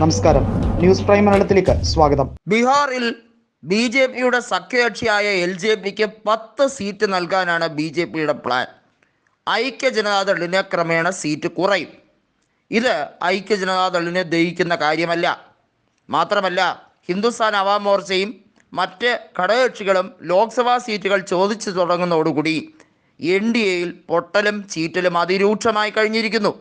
നമസ്കാരം. News prime മലയാളത്തിലേക്ക് സ്വാഗതം. ബീഹാറിൽ ബി ജെ പിയുടെ സഖ്യകക്ഷിയായ എൽ ജെ പിക്ക് പത്ത് സീറ്റ് നൽകാനാണ് ബി ജെ പിയുടെ പ്ലാൻ. ഐക്യ ജനതാദളിന് ക്രമേണ സീറ്റ് കുറയും. ഇത് ഐക്യ ജനതാദളിനെ ദഹിക്കുന്ന കാര്യമല്ല. മാത്രമല്ല ഹിന്ദുസ്ഥാൻ അവാം മോർച്ചയും മറ്റ് ഘടകകക്ഷികളും ലോക്സഭാ സീറ്റുകൾ ചോദിച്ചു തുടങ്ങുന്നതോടുകൂടി എൻ ഡി എയിൽ പൊട്ടലും ചീറ്റലും അതിരൂക്ഷമായി കഴിഞ്ഞിരിക്കുന്നു.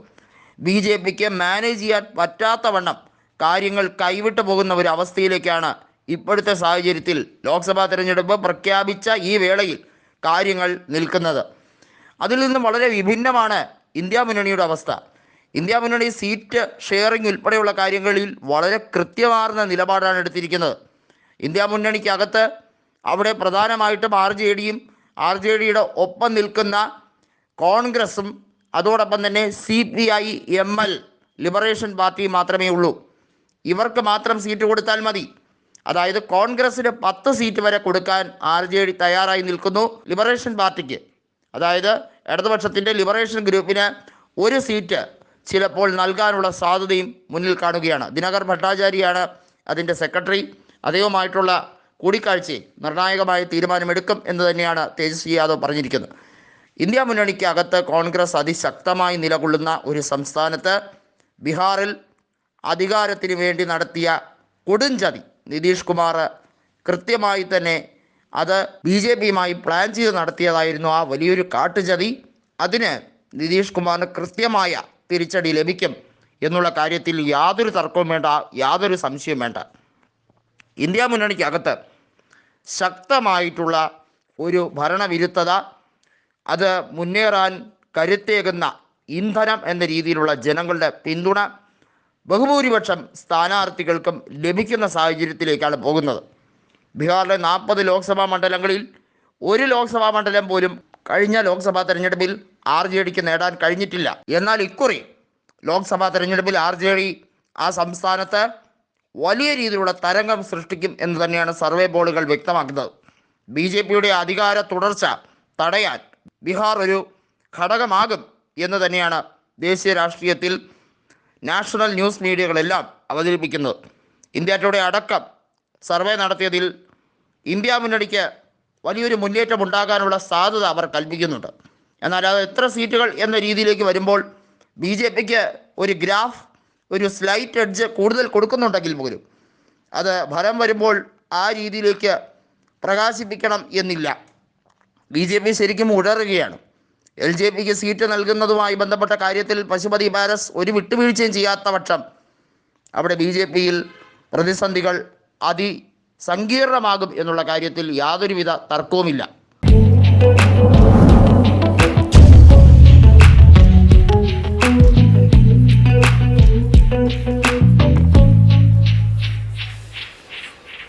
ബി ജെ പിക്ക് മാനേജ് ചെയ്യാൻ പറ്റാത്തവണ്ണം കാര്യങ്ങൾ കൈവിട്ടു പോകുന്ന ഒരു അവസ്ഥയിലേക്കാണ് ഇപ്പോഴത്തെ സാഹചര്യത്തിൽ ലോക്സഭാ തിരഞ്ഞെടുപ്പ് പ്രഖ്യാപിച്ച ഈ വേളയിൽ കാര്യങ്ങൾ നിൽക്കുന്നത്. അതിൽ നിന്നും വളരെ വിഭിന്നമാണ് ഇന്ത്യ മുന്നണിയുടെ അവസ്ഥ. ഇന്ത്യ മുന്നണി സീറ്റ് ഷെയറിംഗ് ഉൾപ്പെടെയുള്ള കാര്യങ്ങളിൽ വളരെ കൃത്യമാർന്ന നിലപാടാണ് എടുത്തിരിക്കുന്നത്. ഇന്ത്യ മുന്നണിക്കകത്ത് അവിടെ പ്രധാനമായിട്ടും ആർ ജെ ഡിയും ആർ ജെ ഡിയുടെ ഒപ്പം നിൽക്കുന്ന കോൺഗ്രസും അതോടൊപ്പം തന്നെ C P I M L liberation party മാത്രമേ ഉള്ളൂ. ഇവർക്ക് മാത്രം സീറ്റ് കൊടുത്താൽ മതി. അതായത് കോൺഗ്രസിന് പത്ത് സീറ്റ് വരെ കൊടുക്കാൻ ആർ ജെ ഡി തയ്യാറായി നിൽക്കുന്നു ലിബറേഷൻ പാർട്ടിക്ക്. അതായത് ഇടതുപക്ഷത്തിന്റെ ലിബറേഷൻ ഗ്രൂപ്പിന് ഒരു സീറ്റ് ചിലപ്പോൾ നൽകാനുള്ള സാധ്യതയും മുന്നിൽ കാണുകയാണ്. ദിനകർ ഭട്ടാചാര്യയാണ് അതിന്റെ സെക്രട്ടറി. അദ്ദേഹവുമായിട്ടുള്ള കൂടിക്കാഴ്ചയിൽ നിർണായകമായ തീരുമാനമെടുക്കും എന്ന് തന്നെയാണ് തേജസ്വി യാദവ് പറഞ്ഞിരിക്കുന്നത്. ഇന്ത്യ മുന്നണിക്ക് അകത്ത് കോൺഗ്രസ് അതിശക്തമായി നിലകൊള്ളുന്ന ഒരു സംസ്ഥാനത്ത് ബീഹാറിൽ അധികാരത്തിന് വേണ്ടി നടത്തിയ കൊടുംചതി. നിതീഷ് കുമാർ കൃത്യമായി തന്നെ അത് ബി ജെ പിയുമായി പ്ലാൻ ചെയ്ത് നടത്തിയതായിരുന്നു ആ വലിയൊരു കാട്ടുചതി. അതിന് നിതീഷ് കുമാറിന് കൃത്യമായ തിരിച്ചടി ലഭിക്കും എന്നുള്ള കാര്യത്തിൽ യാതൊരു തർക്കവും വേണ്ട യാതൊരു സംശയവും വേണ്ട. ഇന്ത്യ മുന്നണിക്കകത്ത് ശക്തമായിട്ടുള്ള ഒരു ഭരണവിരുദ്ധത അത് മുന്നേറാൻ കരുത്തേകുന്ന ഇന്ധനം എന്ന രീതിയിലുള്ള ജനങ്ങളുടെ പിന്തുണ ബഹുഭൂരിപക്ഷം സ്ഥാനാർത്ഥികൾക്കും ലഭിക്കുന്ന സാഹചര്യത്തിലേക്കാണ് പോകുന്നത്. ബീഹാറിലെ നാൽപ്പത് ലോക്സഭാ മണ്ഡലങ്ങളിൽ ഒരു ലോക്സഭാ മണ്ഡലം പോലും കഴിഞ്ഞ ലോക്സഭാ തെരഞ്ഞെടുപ്പിൽ ആർ ജെ ഡിക്ക് നേടാൻ കഴിഞ്ഞിട്ടില്ല. എന്നാൽ ഇക്കുറി ലോക്സഭാ തെരഞ്ഞെടുപ്പിൽ ആർ ജെ ഡി ആ സംസ്ഥാനത്ത് വലിയ രീതിയിലുള്ള തരംഗം സൃഷ്ടിക്കും എന്ന് തന്നെയാണ് സർവേ ബോർഡുകൾ വ്യക്തമാക്കുന്നത്. ബി ജെ പിയുടെ അധികാര തുടർച്ച തടയാൻ ബീഹാർ ഒരു ഘടകമാകും എന്ന് തന്നെയാണ് ദേശീയ രാഷ്ട്രീയത്തിൽ നാഷണൽ ന്യൂസ് മീഡിയകളെല്ലാം അവതരിപ്പിക്കുന്നത് ഇന്ത്യ ടുഡേ അടക്കം സർവേ നടത്തിയതിൽ ഇന്ത്യ മുന്നണിക്ക് വലിയൊരു മുന്നേറ്റം ഉണ്ടാകാനുള്ള സാധ്യത അവർ കൽപ്പിക്കുന്നുണ്ട്. എന്നാൽ അത് എത്ര സീറ്റുകൾ എന്ന രീതിയിലേക്ക് വരുമ്പോൾ ബി ജെ പിക്ക് ഒരു ഗ്രാഫ് ഒരു സ്ലൈറ്റ് എഡ്ജ് കൂടുതൽ കൊടുക്കുന്നുണ്ടെങ്കിൽ പോലും അത് ഫലം വരുമ്പോൾ ആ രീതിയിലേക്ക് പ്രകാശിപ്പിക്കണം എന്നില്ല. ബി ജെ പി ശരിക്കും ഉടറുകയാണ് എൽ ജെ പിക്ക് സീറ്റ് നൽകുന്നതുമായി ബന്ധപ്പെട്ട കാര്യത്തിൽ പശുപതി പാരസ് ഒരു വിട്ടുവീഴ്ചയും ചെയ്യാത്ത പക്ഷം അവിടെ ബി ജെ പിയിൽ പ്രതിസന്ധികൾ അതിസങ്കീർണമാകും എന്നുള്ള കാര്യത്തിൽ യാതൊരുവിധ തർക്കവുമില്ല.